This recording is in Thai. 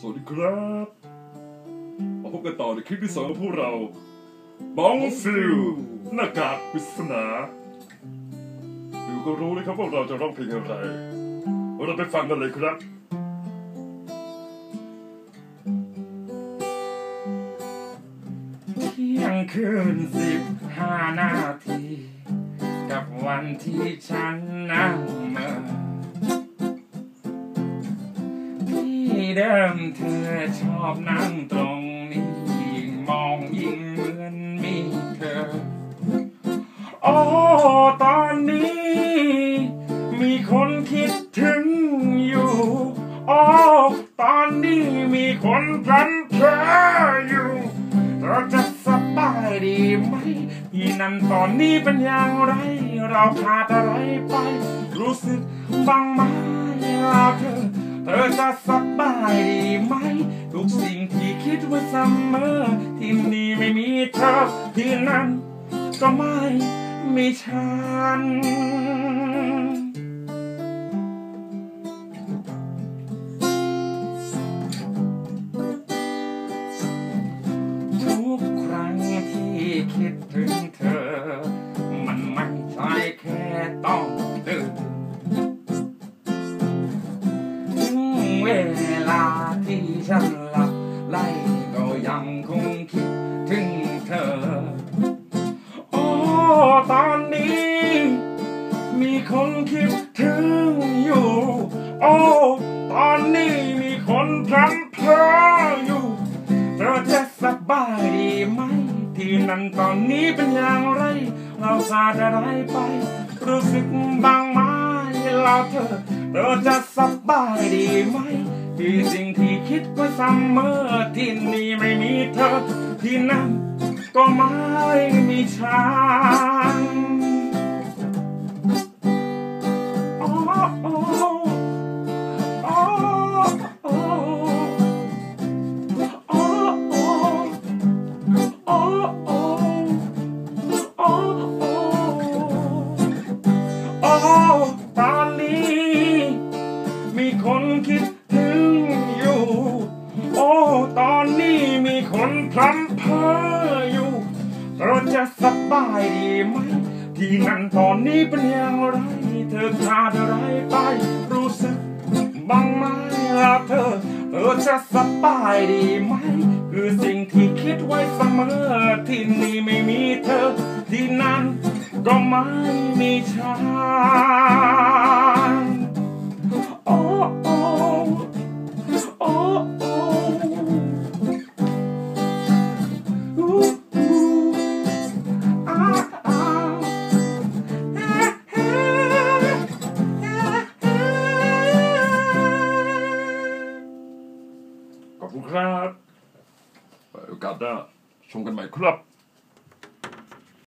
สวัสดีครับมาพบกันต่อในคลิปที่สองของพวกเราบ้องฟิลหน้ากากปริศนาดูก็รู้เลยครับว่าเราจะร้องเพลงอะไร เราไปฟังกันเลยครับเที่ยงคืนสิบห้านาที กับวันที่ฉันนั่งเมื่อ เดิมเธอชอบนั่งตรงนี้ยิ่งมองยิ่งเหมือนมีเธอ โอ้ตอนนี้ มีคนคิดถึงอยู่ โอ้ตอนนี้มีคนพลันเพลออยู่เราจะสบายดีไหมที่นั่นตอนนี้เป็นอย่างไร เราขาดอะไรไป รู้สึกบ้างไหมเราเธอเธอจะส สิ่งที่คิดไว้เสมอที่นี่ไม่มีเธอที่นั่นก็ไม่มีฉัน คนคิดถึงอยู่ โอ้ตอนนี้มีคนพลันเพลออยู่เธอจะสบายดีไหม ที่นั่นตอนนี้เป็นอย่างไร เราขาดอะไรไป รู้สึกบ้างไหมเราเธอเธอจะสบายดีไหมที่สิ่งที่คิดไว้เสมอที่นี่ไม่มีเธอ ที่นั่นก็ไม่มีฉัน คนพลันเพออยู่เราจะสบายดีไหม ที่นั่นตอนนี้เป็นอย่างไร เธอขาดอะไรไป รู้สึกบ้างไหมล่ะเธอ เธอจะสบายดีไหม คือสิ่งที่คิดไว้เสมอ ที่นี่ไม่มีเธอ ที่นั่นก็ไม่มีฉัน ขอบคุณครับโอกาสหน้าชมกันใหม่ครับ